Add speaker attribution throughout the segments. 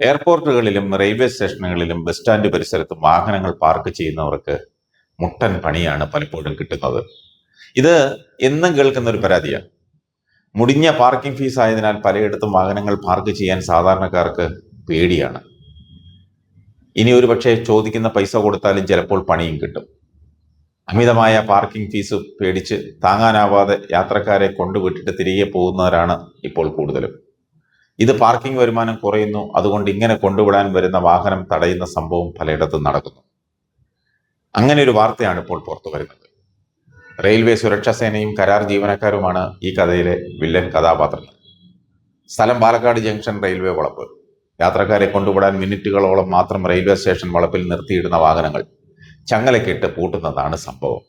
Speaker 1: എയർപോർട്ടുകളിലും railway സ്റ്റേഷനുകളിലും bus stand പരിസരത്തും വാഹനങ്ങൾ പാർക്ക് ചെയ്യുന്നവർക്ക് മുട്ടൻ പണിയാണ് പലപ്പോഴും കിട്ടുന്നത്. ഇത് എന്നും കേൾക്കുന്ന ഒരു പരാതിയാണ്. മുടിഞ്ഞ പാർക്കിംഗ് ഫീസ് ആയതിനാൽ പലയിടത്തും വാഹനങ്ങൾ പാർക്ക് ചെയ്യാൻ സാധാരണക്കാർക്ക് പേടിയാണ്. ഇനി ഒരു പക്ഷേ ചോദിക്കുന്ന പൈസ കൊടുത്താലും ചിലപ്പോൾ പണിയും കിട്ടും. അമിതമായ പാർക്കിംഗ് ഫീസ് പേടിച്ച് താങ്ങാനാവാതെ യാത്രക്കാരെ കൊണ്ടുവിട്ടിട്ട് തിരികെ പോകുന്നവരാണ് ഇപ്പോൾ കൂടുതലും. ഇത് പാർക്കിംഗ് വരുമാനം കുറയുന്നു. അതുകൊണ്ട് ഇങ്ങനെ കൊണ്ടുവിടാൻ വരുന്ന വാഹനം തടയുന്ന സംഭവം പലയിടത്തും നടക്കുന്നു. അങ്ങനെ ഒരു വാർത്തയാണ് ഇപ്പോൾ പുറത്തു വരുന്നത്. റെയിൽവേ സുരക്ഷാ സേനയും കരാർ ജീവനക്കാരുമാണ് ഈ കഥയിലെ വില്ലൻ കഥാപാത്രങ്ങൾ. സ്ഥലം പാലക്കാട് ജംഗ്ഷൻ റെയിൽവേ വളപ്പ്. യാത്രക്കാരെ കൊണ്ടുവിടാൻ മിനിറ്റുകളോളം മാത്രം റെയിൽവേ സ്റ്റേഷൻ വളപ്പിൽ നിർത്തിയിടുന്ന വാഹനങ്ങൾ ചങ്ങലക്കിട്ട് പൂട്ടുന്നതാണ് സംഭവം.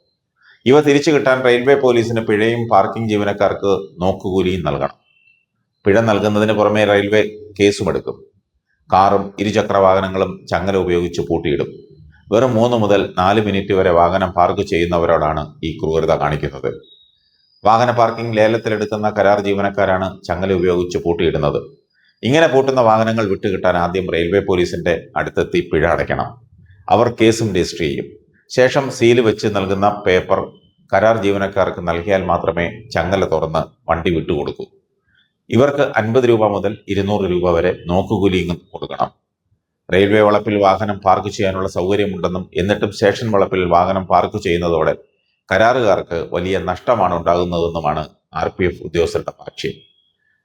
Speaker 1: ഇവ തിരിച്ചു കിട്ടാൻ റെയിൽവേ പോലീസിന് പിഴയും പാർക്കിംഗ് ജീവനക്കാർക്ക് നോക്കുകൂലിയും നൽകണം. പിഴ നൽകുന്നതിന് പുറമെ റെയിൽവേ കേസുമെടുക്കും കാറും ഇരുചക്ര വാഹനങ്ങളും ചങ്ങല ഉപയോഗിച്ച് പൂട്ടിയിടും. വെറും മൂന്ന് മുതൽ നാല് മിനിറ്റ് വരെ വാഹനം പാർക്ക് ചെയ്യുന്നവരോടാണ് ഈ ക്രൂരത കാണിക്കുന്നത്. വാഹന പാർക്കിംഗ് ലേലത്തിലെടുക്കുന്ന കരാർ ജീവനക്കാരാണ് ചങ്ങല ഉപയോഗിച്ച് പൂട്ടിയിടുന്നത്. ഇങ്ങനെ പൂട്ടുന്ന വാഹനങ്ങൾ വിട്ടുകിട്ടാൻ ആദ്യം റെയിൽവേ പോലീസിന്റെ അടുത്തെത്തി പിഴ അടയ്ക്കണം. അവർ കേസും രജിസ്റ്റർ ചെയ്യും. ശേഷം സീൽ വെച്ച് നൽകുന്ന പേപ്പർ കരാർ ജീവനക്കാർക്ക് നൽകിയാൽ മാത്രമേ ചങ്ങല തുറന്ന് വണ്ടി വിട്ടുകൊടുക്കൂ. ഇവർക്ക് അൻപത് രൂപ മുതൽ ഇരുന്നൂറ് രൂപ വരെ നോക്കുകൂലിയും കൊടുക്കണം. റെയിൽവേ വളപ്പിൽ വാഹനം പാർക്ക് ചെയ്യാനുള്ള സൗകര്യമുണ്ടെന്നും എന്നിട്ടും സ്റ്റേഷൻ വളപ്പിൽ വാഹനം പാർക്ക് ചെയ്യുന്നതോടെ കരാറുകാർക്ക് വലിയ നഷ്ടമാണ് ഉണ്ടാകുന്നതെന്നുമാണ് ആർ പി എഫ് ഉദ്യോഗസ്ഥരുടെ സാക്ഷ്യം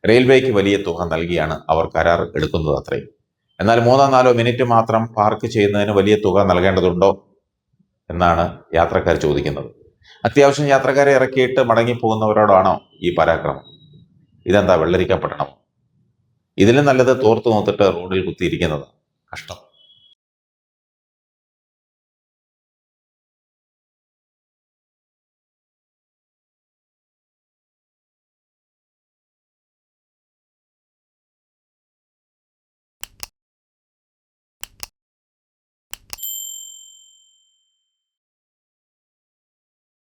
Speaker 1: റെയിൽവേക്ക് വലിയ തുക നൽകിയാണ് അവർ കരാർ എടുക്കുന്നത് അത്രയും. എന്നാൽ മൂന്നോ നാലോ മിനിറ്റ് മാത്രം പാർക്ക് ചെയ്യുന്നതിന് വലിയ തുക നൽകേണ്ടതുണ്ടോ എന്നാണ് യാത്രക്കാർ ചോദിക്കുന്നത്. അത്യാവശ്യം യാത്രക്കാരെ ഇറക്കിയിട്ട് മടങ്ങിപ്പോകുന്നവരോടാണോ ഈ പരാക്രമം? ഇതെന്താ വെള്ളരിക്കപ്പെടണം ഇതിലും നല്ലത് തോർത്തു നോത്തിട്ട് റോഡിൽ കുത്തിയിരിക്കുന്നത്. കഷ്ടം.